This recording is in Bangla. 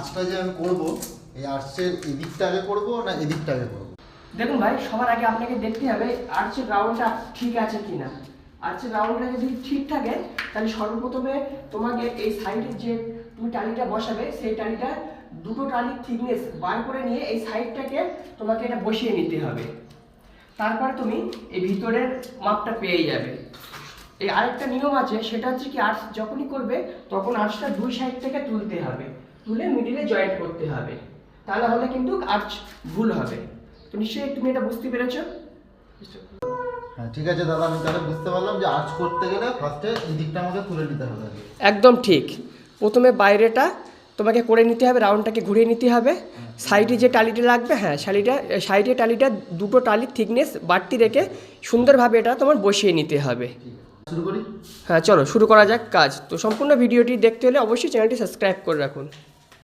আর্টসটা যে আমি করব, এই আর্টসের এদিকটা আগে করব না এদিকটা আগে করব? দেখুন ভাই, সবার আগে আপনাকে দেখতে হবে আর্টসের রাউন্ডটা ঠিক আছে কিনা। আর্চের রাউন্ডটা যদি ঠিক থাকে, তাহলে সর্বপ্রথমে তোমাকে এই সাইডের যে তুমি টালিটা বসাবে, সেই টালিটা দুটো টালির থিকনেস বার করে নিয়ে এই সাইডটাকে তোমাকে এটা বসিয়ে নিতে হবে। তারপরে তুমি এই ভিতরের মাপটা পেয়ে যাবে। এই আরেকটা নিয়ম আছে, সেটা হচ্ছে কি আর্টস যখনই করবে, তখন আর্টসটা দুই সাইড থেকে তুলতে হবে। তুলে মিডিলে জয়েন্ট করতে হবে। তাহলে হলে কিন্তু আর্চ ভুল হবে। তো নিশ্চয়ই তুমি এটা বুঝতে পেরেছ? হ্যাঁ ঠিক আছে দাদা আমি তাহলে বুঝতে পারলাম যে আর্টস করতে গেলে ফার্স্টে এদিকটা আমাকে তুলে নিতে হবে একদম ঠিক। প্রথমে বাইরেটা তোমাকে করে নিতে হবে রাউন্ডটাকে ঘুরিয়ে নিতে হবে। সাইডে যে টালিটা লাগবে হ্যাঁ শাড়িটা সাইডে টালিটা দুটো টালির থিকনেস বাড়তি রেখে সুন্দরভাবে এটা তোমার বসিয়ে নিতে হবে। শুরু করি? হ্যাঁ চলো শুরু করা যাক কাজ। তো সম্পূর্ণ ভিডিওটি দেখতে হলে অবশ্যই চ্যানেলটি সাবস্ক্রাইব করে রাখুন।